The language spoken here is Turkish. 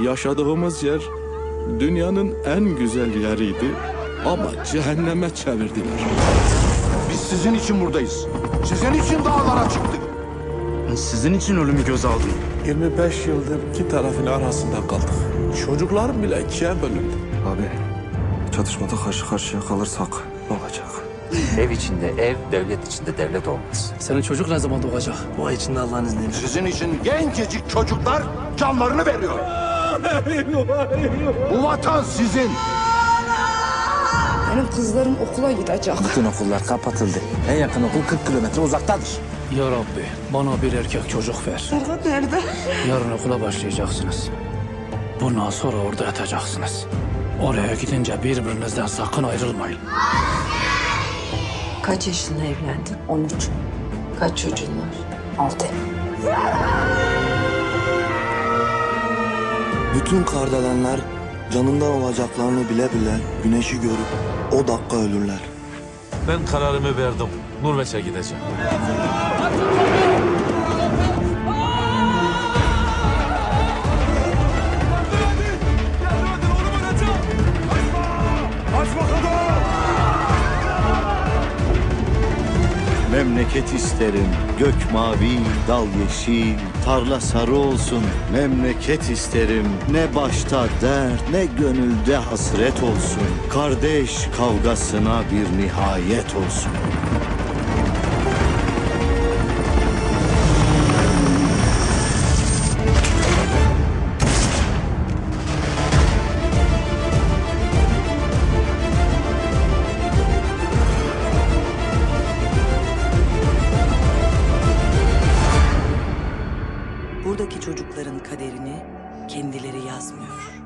Yaşadığımız yer dünyanın en güzel yeriydi ama cehenneme çevirdiler. Biz sizin için buradayız. Sizin için dağlara çıktık. Sizin için ölümü göz aldım. 25 yıldır iki tarafın arasında kaldık. Çocuklarım bile ikiye bölündü. Abi çatışmada karşı karşıya kalırsak ne olacak? Ev içinde ev, devlet içinde devlet olmaz. Senin çocuk ne zaman doğacak? Bu ay içinde Allah'ın izniyle. Sizin için gencecik çocuklar canlarını veriyor. Bu vatan sizin. Benim kızlarım okula gidecek. Bütün okullar kapatıldı. En yakın okul 40 kilometre uzaktadır. Ya Rabbi bana bir erkek çocuk ver. Serhat nerede? Yarın okula başlayacaksınız. Bundan sonra orada yatacaksınız. Oraya gidince birbirinizden sakın ayrılmayın. Kaç yaşında evlendin? 13, Kaç çocuğun var? 6. Bütün kardelenler canından olacaklarını bile bile güneşi görüp o dakika ölürler. Ben kararımı verdim. Norveç'e gideceğim. Memleket isterim, gök mavi, dal yeşil, tarla sarı olsun. Memleket isterim, ne başta dert, ne gönülde hasret olsun. Kardeş kavgasına bir nihayet olsun. Buradaki çocukların kaderini kendileri yazmıyor.